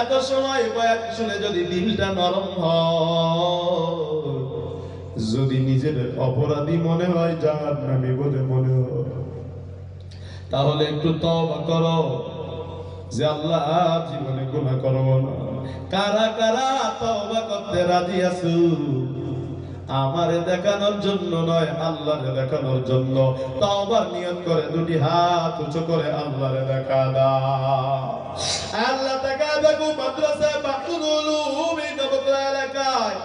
এত সময় কয়েক শুনে যদি দিলটা নরম যদি নিজের অপরাধী মনে হয় যার নামে বলে মনে হয়, তাহলে একটু তবা করো, যে আল্লাহ জীবনে গুণা করব না। কারা কারা তবা করতে রাজি আছো? আমারে দেখানোর জন্য নয়, আল্লাহরে দেখানোর জন্য। তওবার নিয়ত করে দুটি হাত উঁচু করে আল্লাহরে দেখা দাও। আল্লাহ দেখো এই এলাকায়।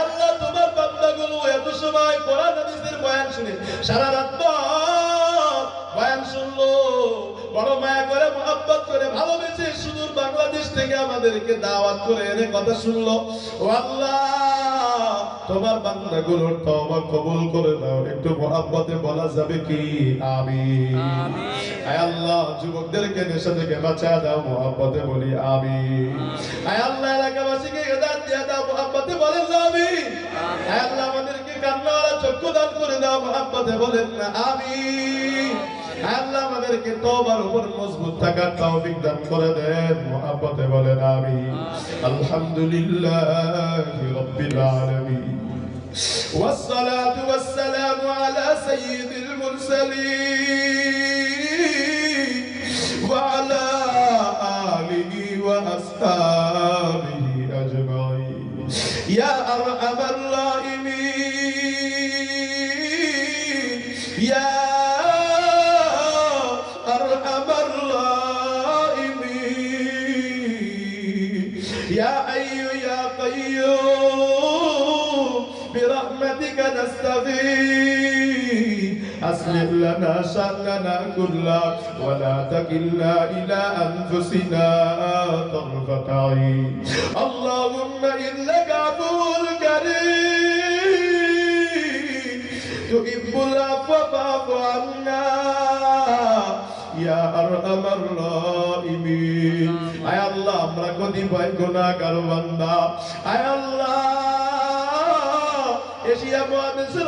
আল্লাহ তোমার বান্দাগুলো এত সময় কোরআন হাদিসের বয়ান শুনে সারা রাত বয়ান শুনলো। বড় মায়া করে, মহাব্বত করে, ভালোবেসে সুদূর বাংলাদেশ থেকে আমাদেরকে দাওয়াত করে এনে কথা শুনলো। আল্লাহ! তোমার বান্দাগুলোর তওবা কবুল করে দাও একটু মহাব্বতে বলা যাবে কি? আমিন। আয় আল্লাহ যুবকদেরকে নেশা থেকে বাঁচা দাও মহাব্বতে বলি আমিন। আয় আল্লাহ এলাকাবাসীকে হেদায়েত দিয়ে দাও মহাব্বতে বলেন না আমিন। আয় আল্লাহ আমাদেরকে কান্নাওয়ালা চক্ষু দান করে দাও মহাব্বতে বলেন না আমিন। আয় আল্লাহ আমাদেরকে তওবার উপর মজবুত থাকার তৌফিক দান করে দেন মহাব্বতে বলেন আমিন। আলহামদুলিল্লাহি রাব্বিল আলামিন। والصلاة والسلام على سيد المرسلين وعلى آله وأصحابه أجمعين. يا أرحم الراحمين. يا نستغيث أصلح لنا شأننا كله ولا تكلنا إلى أنفسنا طرفة عين اللهم إنك عفو كريم تحب العفو فاعف عنا ইয়া আরহামার রাহিমিন আয় আল্লাহ আমরা কতিপয় গুনাহগার বান্দা আয় আল্লাহ এশিয়া মহাদেশের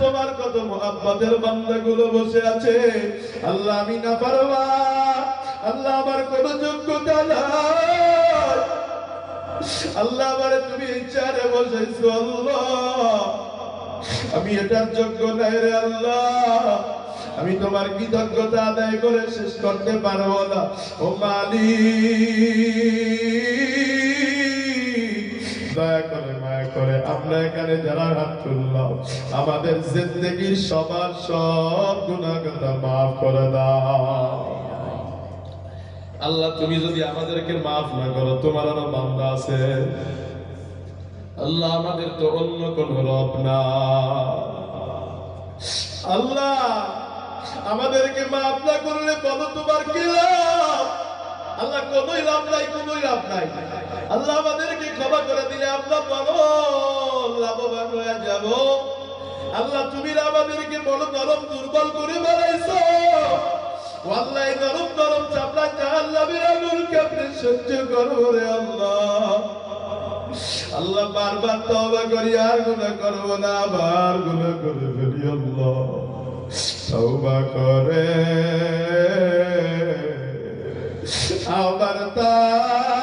তোমার কত মোহাম্মদের বান্দাগুলো বসে আছে। আল্লাহ, আমি না পারবা। আল্লাহ, আমার কোনো যোগ্যতা নাই। আল্লাহ, আমারে তুমি ইচ্ছারে বসাইছো, আল্লাহ। আমি এটার যোগ্য নাই রে আল্লাহ। আমি তোমার কৃতজ্ঞতা আদায় করে শেষ করতে পারব না। ও মালি দয়া করে করে, আমরা এখানে যারা হাত আমাদের জিন্দগির সবার সব গুণাগতা মাফ করে দাও। আল্লাহ, তুমি যদি আমাদেরকে মাফ না করো, তোমার আরও বান্দা আছে। আল্লাহ, আমাদের তো অন্য কোন রব না। আল্লাহ, আমাদেরকে মাফ না করলে বলো তোমার কি লাভ? আল্লাহ কোনোই লাভ নাই, কোনোই লাভ নাই। আল্লাহ আমাদেরকে ক্ষমা করে দিলে আমরা বলো লাভবান হয়ে যাব। আল্লাহ, তুমি আমাদেরকে বড় নরম, দুর্বল করে বেড়াইছো আল্লাহ নরম নরম চাপড়া জাহান্নামের আগুনকে আপনি সহ্য করব রে আল্লাহ। আল্লাহ, বারবার তওবা করি, আর গুনাহ করব না, আবার গুনাহ করে ফেলি আল্লাহ। তওবা করে। আবার তাওবা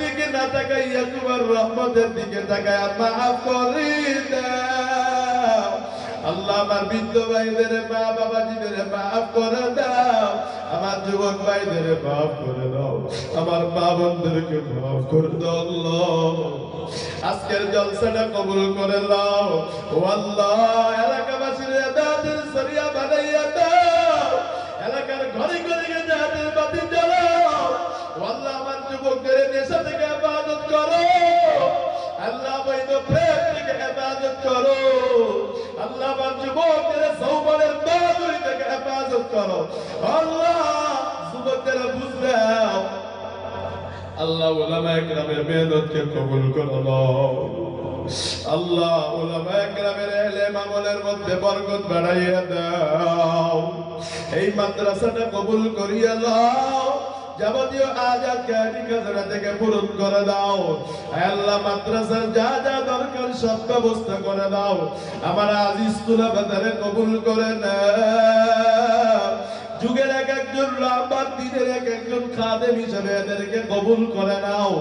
দিকে না তাকাইয়া তোমার রহমতের দিকে তাকায় মাফ করে দাও। আল্লাহ আমার বৃদ্ধ ভাইদের মা বাবা বাবাজিদের মাফ করে দাও। আমার যুবক ভাইদের মাফ করে দাও। আমার মা বোনদেরকে মাফ করে দাও আল্লাহ। আজকের জলসাটা কবুল করে নাও। ও আল্লাহ, এলাকাবাসীর দাদের সরিয়া আল্লাহ যুবকদের সৌবনের বাদুরি থেকে হেফাজত করো। আল্লাহ, যুবকদের বুঝলাম আল্লাহ ওলামা একরামের মেহনতকে কবুল করো আল্লাহ ওলামা একরামের এলেম আমলের মধ্যে বরকত বাড়াইয়া দাও। এই মাদ্রাসাটা কবুল করিয়া দাও। যাবতীয় আজাদ গাড়ি খাজনা থেকে পূরণ করে দাও। আল্লাহ, মাদ্রাসার যা যা দরকার সব ব্যবস্থা করে দাও। আমার আজিজ তুলা বাজারে কবুল করে না যুগের এক একজন রাহবার দিনের এক একজন খাদেম হিসেবে এদেরকে কবুল করে নাও।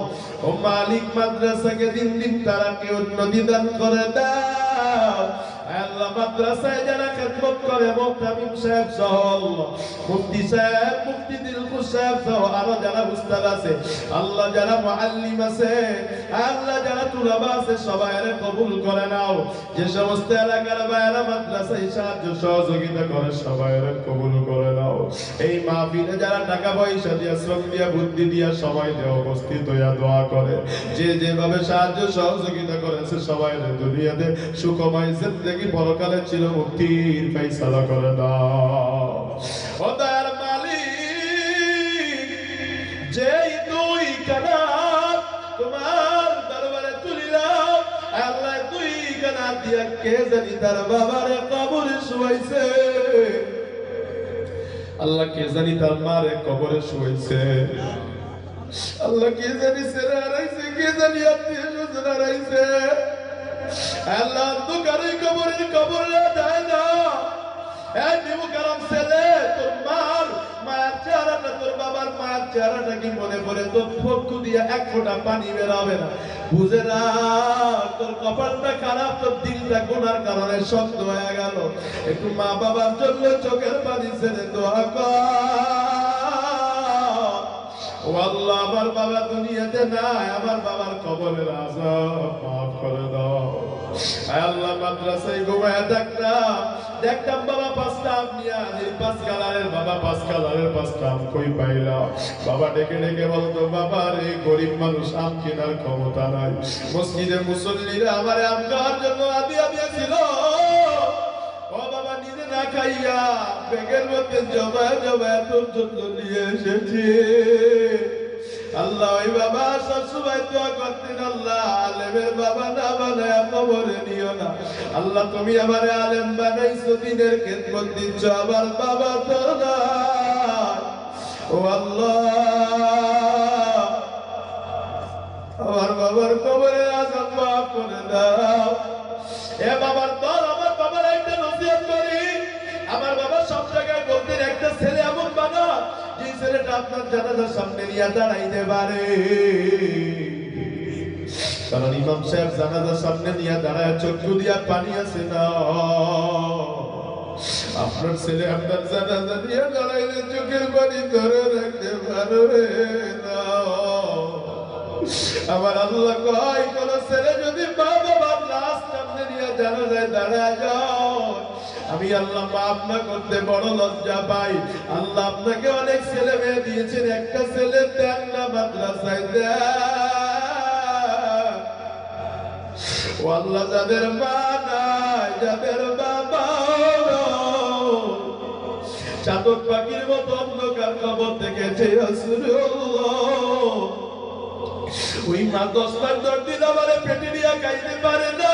ও মালিক মাদ্রাসাকে দিন দিন তারা কে উন্নতি দান করে দাও। আল্লাহ মাদ্রাসায় যারা খেদমত করে সাহেব সহ সাহেব সাহেব সহ আরও যারা উস্তাদ আছে, আল্লাহ যারা আছে, আল্লাহ যারা তুলাবা আছে, সবাই কবুল করে নাও। যে সমস্ত এলাকার বাইরে মাদ্রাসায় সাহায্য সহযোগিতা করে, সবাই কবুল করে নাও। এই মাহফিলে যারা টাকা পয়সা দিয়া, শ্রম দিয়া, বুদ্ধি দিয়া সময় দিয়ে উপস্থিত হইয়া দোয়া করে। যে যেভাবে সাহায্য সহযোগিতা করেছে, সবাই দুনিয়াতে সুখময় জিন্দগি পরকালে ছিল মুক্তির ফেসালা করে দাও। ও দয়ার মালিক, যেই দুই কানাত তোমার দরবারে তুলিলাম, আল্লাহ দুই কানাত দিয়া কে জানি তার বাবারে কবরে শুয়াইছে। আল্লাহ কে জানি তার মারে কবরে শুয়াইছে। আল্লাহ কে জানি সেরা হারাইছে, কে জানি আত্মীয় স্বজন হারাইছে। আল্লাহ অন্ধকারে কবরের কবর যায় না। ছেলে, তোর মার, মায়ের চেহারাটা তোর বাবার মায়ের চেহারাটা কি মনে পড়ে? দিয়ে এক ফোঁটা পানি বেরাবে না। বুঝে না, তোর কপালটা খারাপ, তোর দিলটা গোনার কারণে শক্ত হয়ে গেল। একটু মা বাবার জন্য চোখের পানি ছেড়ে দোয়া কর। ও আল্লাহ বাবা দুনিয়াতে নাই বাবার মাফ করে দাও। আল্লাহ, মাদ্রাসায় ঘুমায় দেখতাম বাবা পাঁচটা নিয়ে পাঁচ কালারের বাবা, পাঁচ কালারের পাঁচটা কই বাবা ডেকে ডেকে বলতো গরিব মানুষ আম কেনার ক্ষমতা নাই। মসজিদে মুসল্লিরা আমার আম খাওয়ার জন্য আদি আদিয়া ছিল না খাইয়া ব্যাগের মধ্যে জমা জমা তোর জন্য নিয়ে এসেছি। আল্লাহ বাবা সবসময় দোয়া করতেন, আল্লাহ, আলেমের বাবা না বানায় কবরে নিও না। আল্লাহ, তুমি আমার আলেম বানাইছো, দিনের খেদমত দিচ্ছ, আমার বাবা তো নাই। ও আল্লাহ, আমার বাবার কবরে আজাব মাফ করে দাও। এ বাবার দল ছেলেটা আপনার জানাজার সামনে নিয়ে দাঁড়াইতে পারে। কারণ ইমাম সাহেব জানাজার সামনে নিয়ে দাঁড়ায়, চক্ষু দিয়া পানি আছে না। আপনার ছেলে আপনার জানাজা নিয়ে দাঁড়াইলে চোখের পানি ধরে রাখতে পারবে না। আমার আল্লাহ কয়, কোন ছেলে যদি মা বাবার লাশ সামনে নিয়ে জানা যায় দাঁড়ায় আমি আল্লাহ মাফ না করতে বড় লজ্জা পাই। আল্লাহ আপনাকে অনেক ছেলে মেয়ে দিয়েছেন। একটা ছেলে দেন না, মাদ্রাসায় যাদের মা নাই, যাদের বাবা চাতক পাখির মতো অন্ধকার খবর রাসূলুল্লাহ ওই মা দশ বার দর দিন পেটে নিয়ে খাইতে পারে না।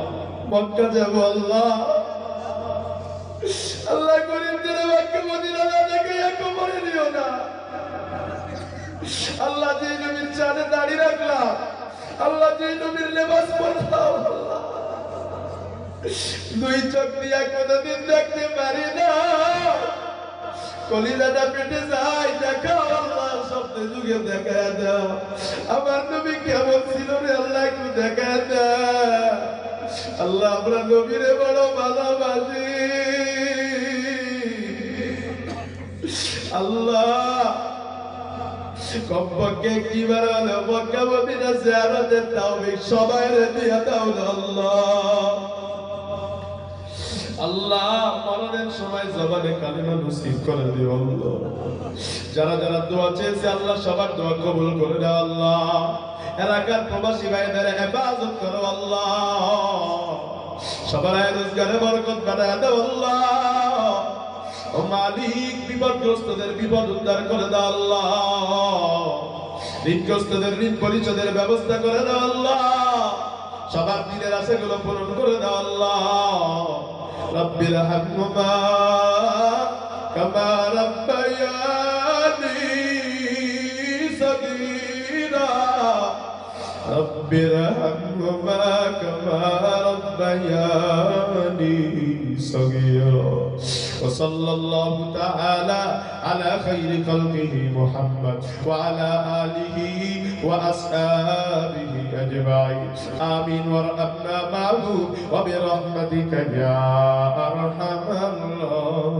মক্কা যাব আল্লাহ। আল্লাহ গরিবদের বাক্য মদিনা না দেখে কবরে দিও না। আল্লাহ যে নবীর চাঁদে দাঁড়িয়ে রাখলাম, আল্লাহ যে নবীর লেবাস পরলাম দুই চোখ দিয়া কোনদিন দেখতে পারি না। কলিজাটা পেটে যায় দেখা আল্লাহ স্বপ্নে যুগে দেখা দাও। আমার নবী কেমন ছিল রে আল্লাহ একটু দেখা দাও। আল্লাহ আমরা নবীরে বড় ভালোবাসি। আল্লাহ, কমপক্ষে সবাই দাও আল্লাহ। আল্লাহ, মরণের সময় জবানে কালিমা নসিব করে দিও আল্লাহ। যারা যারা দোয়া চেয়েছে, আল্লাহ সবার দোয়া কবুল করে দাও আল্লাহ। এলাকার প্রবাসী ভাইদের হেফাজত করো আল্লাহ সবার আয় রোজগারে বরকত বাড়ায় দাও আল্লাহ ও মালিক বিপদগ্রস্তদের বিপদ উদ্ধার করে দাও আল্লাহ ঋণগ্রস্তদের ঋণ পরিশোধের ব্যবস্থা করে দাও আল্লাহ সবার দিনের আশাগুলো পূরণ করে দাও আল্লাহ رب ارحمهما كما ربياني رب ارحمهما كما ربياني صغيرا. وصلى الله تعالى على خير خلقه محمد وعلى آله وأصحابه أجمعين. آمين. وارحمنا معه وبرحمتك يا أرحم الراحمين.